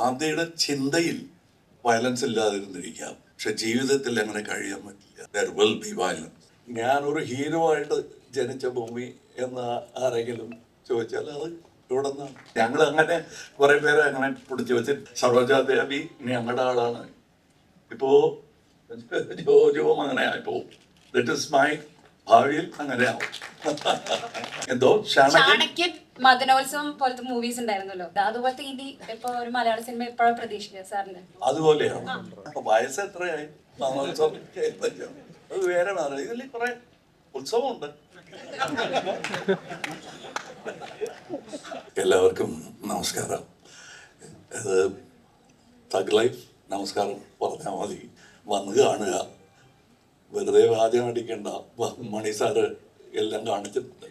ഗാന്ധിയുടെ ചിന്തയിൽ വയലൻസ് ഇല്ലാതിരുന്നിരിക്കാം. പക്ഷെ ജീവിതത്തിൽ അങ്ങനെ കഴിയാൻ പറ്റില്ല. ബി വയലൻസ് ഞാനൊരു ഹീറോ ആയിട്ട് ജനിച്ച ഭൂമി എന്ന് ആരെങ്കിലും ചോദിച്ചാൽ അത് ഇവിടെ നിന്നാണ് ഞങ്ങൾ അങ്ങനെ കുറെ പേരെ അങ്ങനെ പിടിച്ചു വെച്ച് സർവജാദേവി ഞങ്ങളുടെ ആളാണ്. ഇപ്പോ ജോജോ അങ്ങനെ ആയിപ്പോവും ദറ്റ് ഇസ് മൈ ഭാവിയിൽ അങ്ങനെയാവും. എന്തോ ക്ഷണകൻ മദനോത്സവം പോലത്തെ മൂവീസ് ഉണ്ടായിരുന്നല്ലോ. അതുപോലത്തെ ഇനി ഇപ്പൊ ഒരു മലയാള സിനിമ എപ്പോഴും പ്രതീക്ഷിക്കുക സാറിന്? അതുപോലെയാണ്. അപ്പൊ വയസ്സ് എത്രയായി? അത് വേറെ ഇതിൽ കുറെ ഉത്സവമുണ്ട്. എല്ലാവർക്കും നമസ്കാരം. തഗ് ലൈഫ് നമസ്കാരം പറഞ്ഞാൽ മതി. വന്ന് കാണുക. വെറുതെ വാദ്യം അടിക്കണ്ട. മണി സാറ് എല്ലാം കാണിച്ചിട്ടുണ്ട്.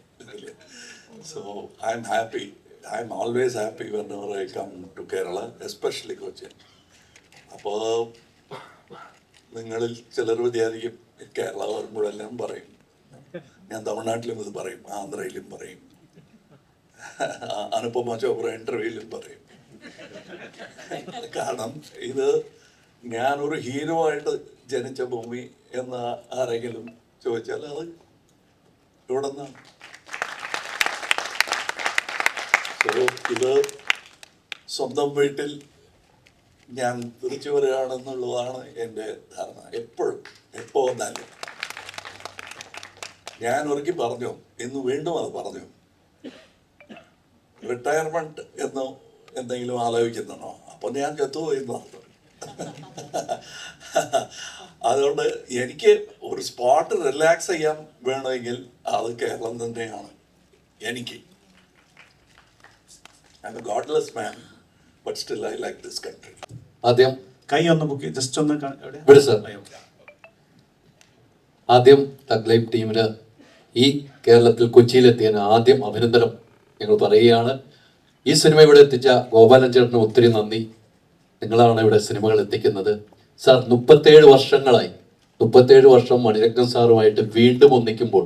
So I'm happy. I'm always happy whenever I come to Kerala, especially Cochin അപ്പോൾ നിങ്ങളിൽ ചിലർ വിചാരിക്കും കേരള വരുമ്പോഴെല്ലാം പറയും. ഞാൻ തമിഴ്നാട്ടിലും ഇത് പറയും ആന്ധ്രയിലും പറയും. അനുപമ ചോപ്ര ഇന്റർവ്യൂയിലും പറയും. കാരണം ഇത് ഞാനൊരു ഹീറോ ആയിട്ട് ജനിച്ച ഭൂമി എന്ന് ആരെങ്കിലും ചോദിച്ചാൽ അത് ഇവിടെ നിന്നാണ് So, ഇത് സ്വന്തം വീട്ടിൽ ഞാൻ തിരിച്ചു വരികയാണെന്നുള്ളതാണ് എന്റെ ധാരണ. എപ്പോഴും എപ്പോ വന്നാലും. ഞാൻ ഒരുക്കി പറഞ്ഞു ഇന്ന് വീണ്ടും അത് പറഞ്ഞു. റിട്ടയർമെന്റ് എന്ന് എന്തെങ്കിലും ആലോചിക്കുന്നുണ്ടോ? അപ്പൊ ഞാൻ ചത്തുപോയി അതുകൊണ്ട് എനിക്ക് ഒരു സ്പോട്ട് റിലാക്സ് ചെയ്യാൻ വേണമെങ്കിൽ അത് കേരളം തന്നെയാണ്. എനിക്ക്. I a godless man but still I like this country ആദ്യം കൈ ഒന്ന് ബുക്ക് ജസ്റ്റ് ഒന്ന് കാ- എവിടെ? ഇവിടെ sir. ആ, okay. ആദ്യം തഗ് ലൈഫ് ടീമിന് ഈ കേരളത്തിൽ കൊച്ചിയിലെത്തിയതിന് ആദ്യം അഭിനന്ദനം ഞങ്ങൾ പറയുകയാണ് ഈ സിനിമ ഇവിടെ എത്തിച്ച ഗോപാലൻ ചേട്ടന് ഒത്തിരി നന്ദി നിങ്ങളാണ് ഇവിടെ സിനിമകൾ എത്തിക്കുന്നത് സാർ മുപ്പത്തേഴ് വർഷങ്ങളായി മുപ്പത്തേഴ് വർഷം മണിരത്നം സാറുമായിട്ട് വീണ്ടും ഒന്നിക്കുമ്പോൾ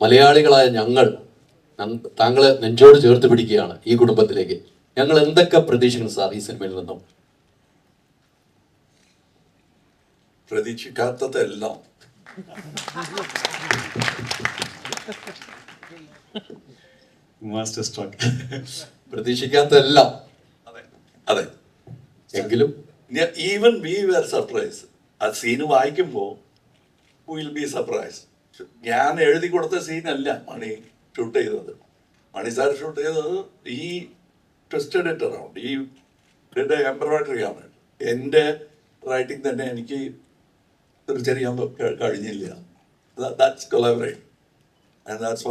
മലയാളികളായ ഞങ്ങൾ താങ്കളെ നെഞ്ചോട് ചേർത്ത് പിടിക്കുകയാണ് ഈ കുടുംബത്തിലേക്ക്. ഞങ്ങൾ എന്തൊക്കെ പ്രതീക്ഷിക്കുന്നു സാർ ഈ സിനിമയിൽ നിന്നും? പ്രതീക്ഷിക്കാത്തതെല്ലാം. മാസ്റ്റർ സ്ട്രോക്ക് പ്രതീക്ഷിക്കാത്തതെല്ലാം. അതെ അതെ. എങ്കിലും? ഈവൻ വി വെർ സർപ്രൈസ് ആ സീന് വായിക്കുമ്പോൾ വിൽ ബി സർപ്രൈസ് ഞാൻ എഴുതി കൊടുത്ത സീനല്ല മണി. ഷൂട്ട് ചെയ്തത് മണി സാർ ഷൂട്ട് ചെയ്തത് ഈ ട്വിസ്റ്റഡ് എഡിറ്റർ ആണ് ഈ ഇതിന്റെ എംബ്രോയിഡറി ആണ് എന്റെ റൈറ്റിംഗ് തന്നെ എനിക്ക് തിരിച്ചറിയാൻ കഴിഞ്ഞില്ല that's collaborate and that's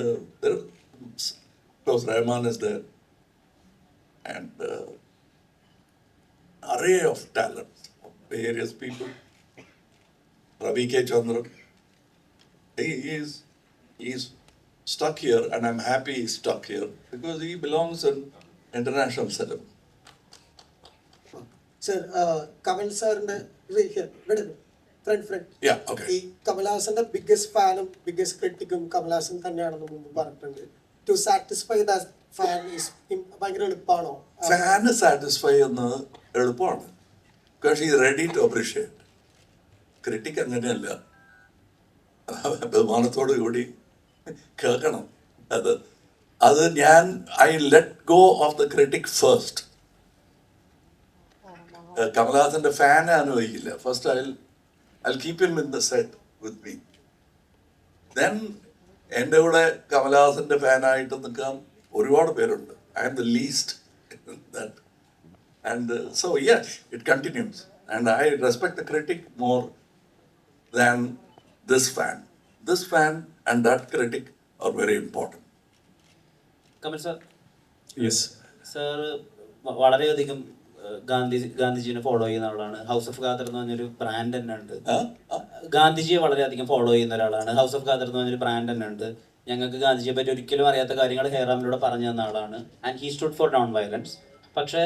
uh, there, of course, Rahman is there, and uh, array of talents, of various people. Ravi K. He is he's stuck here, and I'm happy he's stuck here because he belongs in international cinema. Sir Kamal സാറിന്റെ friend friend Yeah, okay. ഈ കമൽഹാസന്റെ biggest ഫാനും biggest ക്രിട്ടിക്കും കമൽഹാസൻ തന്നെയാണെന്ന് മുമ്പ് പറഞ്ഞിട്ടുണ്ട്. To satisfy the fan ഭയങ്കര എളുപ്പമാണോ fan satisfy ചെയ്യുന്നത് എളുപ്പമാണ്. ബിക്കോസ് ഈ റെഡി ടു അപ്രീഷിയേറ്റ് ക്രിട്ടിക് അങ്ങനെയല്ല. ബഹുമാനത്തോടു കൂടി കേൾക്കണം. അത് അത് ഞാൻ I let go of the critic first കമലഹാസന്റെ fan അനുഭവിക്കില്ല first I I keep him in the set with me then എന്റെ കൂടെ കമലഹാസന്റെ ഫാനായിട്ട് നിൽക്കാൻ ഒരുപാട് പേരുണ്ട്. I am the least that and so yes it continues and I respect the critic more than this fan this fan and that critic are very important. Kamal sir yes sir വളരെയധികം Gandhi ഗാന്ധിജിനെ follow ചെയ്യുന്ന ആളാണ് house of Khader എന്ന് പറഞ്ഞൊരു brand തന്നെ ഉണ്ട്. ഗാന്ധിജിയെ വളരെയധികം follow ചെയ്യുന്ന ഒരാളാണ്. ഹൗസ് ഓഫ് ഖാദർ എന്ന് പറഞ്ഞൊരു ബ്രാൻഡ് തന്നെ ഉണ്ട്. ഞങ്ങൾക്ക് ഗാന്ധിജിയെ പറ്റി ഒരിക്കലും അറിയാത്ത കാര്യങ്ങൾ ഹെയറാമിലൂടെ പറഞ്ഞു തന്ന ആളാണ്. And he stood for non violence പക്ഷേ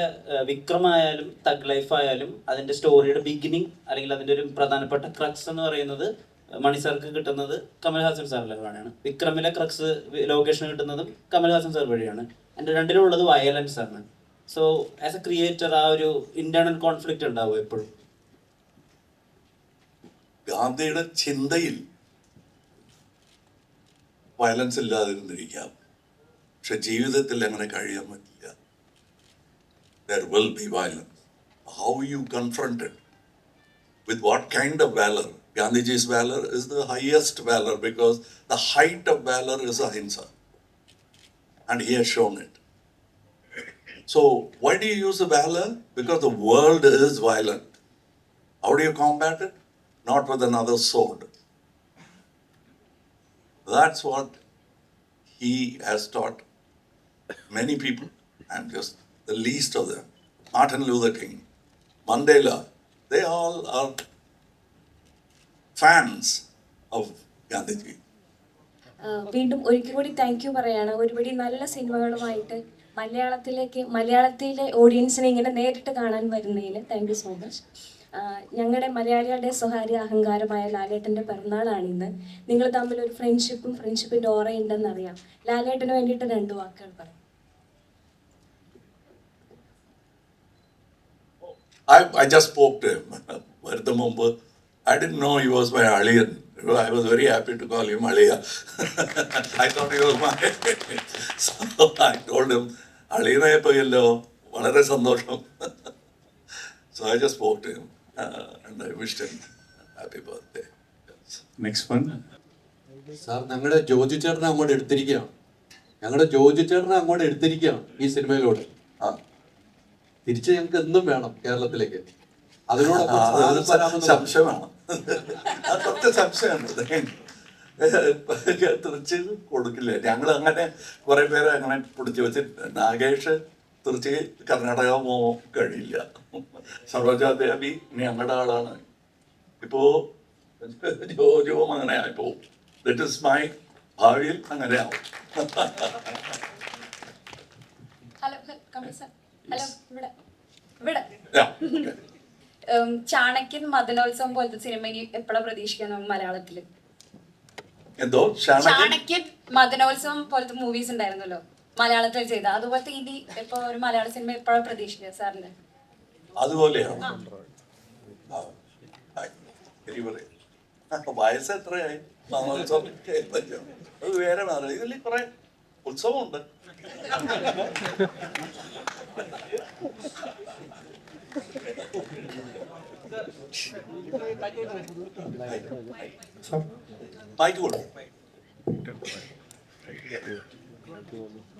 വിക്രം ആയാലും തഗ് ലൈഫ് ആയാലും അതിന്റെ സ്റ്റോറിയുടെ ബിഗിനിങ് അല്ലെങ്കിൽ അതിന്റെ ഒരു പ്രധാനപ്പെട്ട ക്രക്സ് എന്ന് പറയുന്നത് മണി സാർക്ക് കിട്ടുന്നത് കമൽഹാസൻ സാറിലെ വഴിയാണ്. വിക്രമിലെ ക്രക്സ് ലൊക്കേഷൻ കിട്ടുന്നതും കമൽഹാസൻ സാർ വഴിയാണ്. എന്റെ രണ്ടിലും ഉള്ളത് വയലൻസ് ആണ് സോ ആസ് എ ക്രിയേറ്റർ ആ ഒരു ഇന്റേണൽ കോൺഫ്ലിക്റ്റ് ഉണ്ടാവും എപ്പോഴും. ഗാന്ധിയുടെ ചിന്തയിൽ വയലൻസ് ഇല്ലാതിരുന്നിരിക്കാം. പക്ഷെ ജീവിതത്തിൽ അങ്ങനെ കഴിയാൻ പറ്റില്ല. There will be violence how you confronted with what kind of valor? Gandhiji's valor is the highest valor because the height of valor is ahimsa. And he has shown it. So, why do you use the valor? Because the world is violent. How do you combat it? Not with another sword. That's what he has taught many people. I'm just the least of them. Martin Luther King, Mandela, they all are fans of Gandhiji വീണ്ടും ഒരിക്കൽ കൂടി thank you പറയാണ്. ഒരുപടി നല്ല സിനിമകളുമായിട്ട് മലയാളത്തിലേക്ക് മലയാളത്തിലെ ഓഡിയൻസിനെ ഇങ്ങനെ നേരിട്ട് കാണാൻ വരുന്നതിൽ താങ്ക് യു സോ മച്ച് ഞങ്ങളുടെ മലയാളികളുടെ സ്വകാര്യ അഹങ്കാരമായ ലാലേട്ടന്റെ പിറന്നാളാണ് ഇന്ന് നിങ്ങൾ തമ്മിൽ ഒരു ഫ്രണ്ട്ഷിപ്പും ഫ്രണ്ട്ഷിപ്പിന്റെ ഓറയുണ്ടെന്ന് അറിയാം. ലാലേട്ടന് വേണ്ടിയിട്ട് രണ്ട് വാക്കുകൾ പറയാം. I, I just spoke to him. I didn't know he was my Aliyan. I was very happy to call him Aliya. I thought he was my. so I told him, അളിയനായ പോയല്ലോ വളരെ സന്തോഷം so I just spoke to him uh, and I wished him happy birthday. Yes. Next one sir ഞങ്ങളുടെ ജോജി ചേട്ടനെ അങ്ങോട്ട് എടുത്തിരിക്കുകയാണ് ഞങ്ങളുടെ ജോജി ചേട്ടനെ അങ്ങോട്ട് എടുത്തിരിക്കുകയാണ് ഈ സിനിമയിലൂടെ ആ തിരിച്ച് ഞങ്ങൾക്ക് എന്നും വേണം കേരളത്തിലേക്ക് അതിനോടൊപ്പം. സംശയമാണ്. അതൊക്കെ സംശയമാണ്. തിരിച്ച് കൊടുക്കില്ല? ഞങ്ങൾ അങ്ങനെ കുറെ പേരെ അങ്ങനെ പിടിച്ചു വെച്ച് നാഗേഷ് തിരിച്ച് കർണാടക പോകാൻ കഴിയില്ല. സർവജാദേവി ഞങ്ങളുടെ ആളാണ്. ഇപ്പോ ജോജോം അങ്ങനെ ആയിപ്പോ ദറ്റ് ഇസ് മൈ ഭാവിയിൽ അങ്ങനെ ആവും. ഹലോ ഹലോ ഇവിടെ ഇവിടെ. ചാണക്യൻ മദനോത്സവം പോലത്തെ സിനിമ ഇനി എപ്പോഴാണ് പ്രതീക്ഷിക്കുന്നത് മലയാളത്തിൽ? എന്തോ? ചാണക്യൻ? മദനോത്സവം പോലത്തെ മൂവീസ് ഉണ്ടായിരുന്നല്ലോ. മലയാളത്തിൽ ചെയ്ത. അതുപോലത്തെ ഇനി ഇപ്പൊ ഒരു മലയാള സിനിമ എപ്പോഴാ പ്രതീക്ഷിക്കുക സാറിന്? അതുപോലെയാണ്? ആ. ആയി. ശരി. പറയും. ആ, വയസ്സ് എത്രയായി? അത് വേറെ ഇതിൽ കുറെ ഉത്സവമുണ്ട്. മൈക്ക് കൊടുക്കും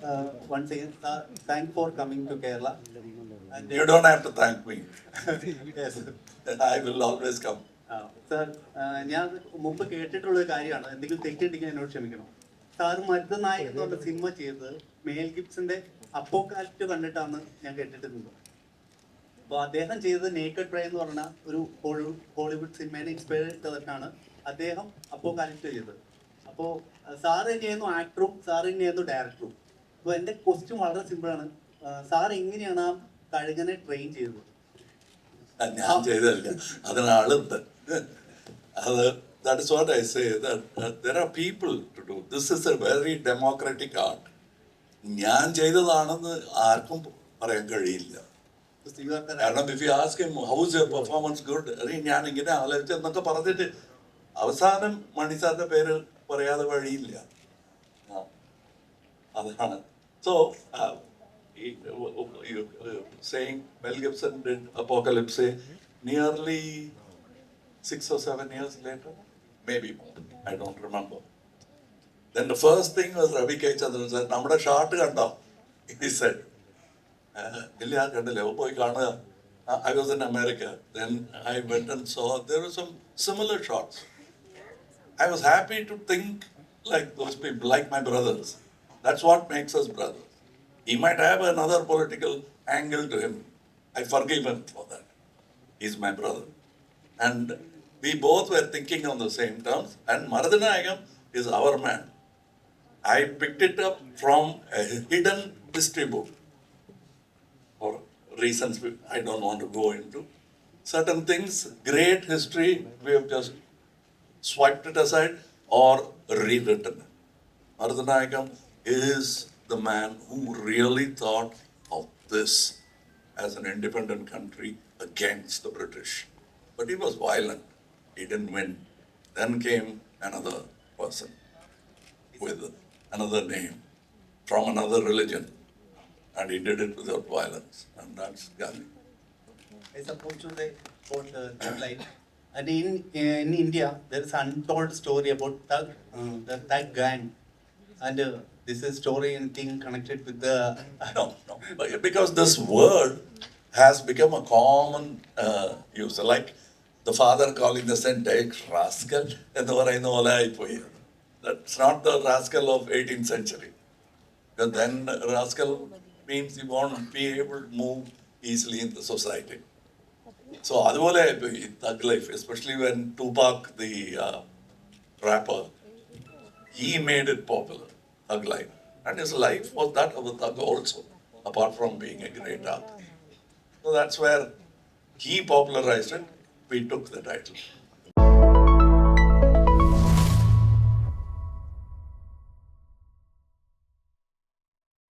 Uh, once again, uh, thank for coming to Kerala. And You don't have to thank me. yes, I will always come. uh, uh, ഞാൻ മുമ്പ് കേട്ടിട്ടുള്ള കാര്യമാണ് എന്തെങ്കിലും തെറ്റുണ്ടെങ്കിൽ എന്നോട് ക്ഷമിക്കണം സാർ മരുതനായക് എന്ന് പറഞ്ഞ സിനിമ ചെയ്തത് മേൽ ഗിബ്സിന്റെ അപ്പോക്കാലിപ്റ്റ് കണ്ടിട്ടാണ് ഞാൻ കേട്ടിട്ടുണ്ട് അപ്പോൾ അദ്ദേഹം ചെയ്തത് നേക്കഡ് പ്രേ എന്ന് പറഞ്ഞ ഒരു ഹോളി- ഹോളിവുഡ് സിനിമേനെ ഇൻസ്പയർ ചെയ്തിട്ടാണ് അദ്ദേഹം അപ്പോക്കാലിപ്റ്റ് ചെയ്തത്. അപ്പോൾ സാർ തന്നെയായിരുന്നു ആക്ടറും സാർ തന്നെയായിരുന്നു ഡയറക്ടറും അപ്പോൾ എന്റെ ക്വസ്റ്റ്യൻ വളരെ സിമ്പിളാണ് സാർ എങ്ങനെയാണ് ആ കഴുകനെ ട്രെയിൻ ചെയ്തത്? ഞാൻ ചെയ്തതല്ല. അതിന് ആളുണ്ട് അത് that is what I say there are people to do this is a very democratic art ഞാൻ ചെയ്തതാണെന്ന് ആർക്കും പറയാൻ കഴിയില്ല. കാരണം if you ask how is your good അറി ഞാൻ ഇങ്ങനെ പറഞ്ഞിട്ട് അവസാനം മണിസാറിന്റെ പേര് പറയാതെ വഴിയില്ല. അതാണ്. So saying Mel Gibson apocalypse nearly six or seven years later may be I don't remember then the first thing Ravi കഴിച്ചത് നമ്മുടെ ഷാർട്ട് കണ്ടോ it is I was in America. Then I went and saw there were some similar shots. I was happy to think like those people, like my brothers. That's what makes us brothers. He might have another political angle to him. I forgive him for that. He's my brother. And we both were thinking on the same terms, and Maradanayagam is our man. I picked it up from a hidden history book reasons I don't want to go into. Certain things, great history, we have just swiped it aside or rewritten it. Maradanayakam is the man who really thought of this as an independent country against the British. But he was violent. He didn't win. Then came another person with another name from another religion And he did it without violence. And that's Gandhi. I suppose to say about uh, that line. And in in India, there is untold story about Thug, uh, the Thug gang, and uh, this is story and thing connected with the. No, no, but because this word has become a common uh, use, like the father calling the son "Dick rascal" എന്ന് പറയുന്ന പോലെ ആയിപ്പോയി That's not the rascal of 18th century. Because then rascal means you won't be able to move easily in the society. So അതുപോലെ ആയിപ്പോയി thug life, especially when Tupac, the uh, rapper, he made it popular, Thug Life. And his life was that of a thug also, apart from being a great artist. So that's where he popularized it. We took the title.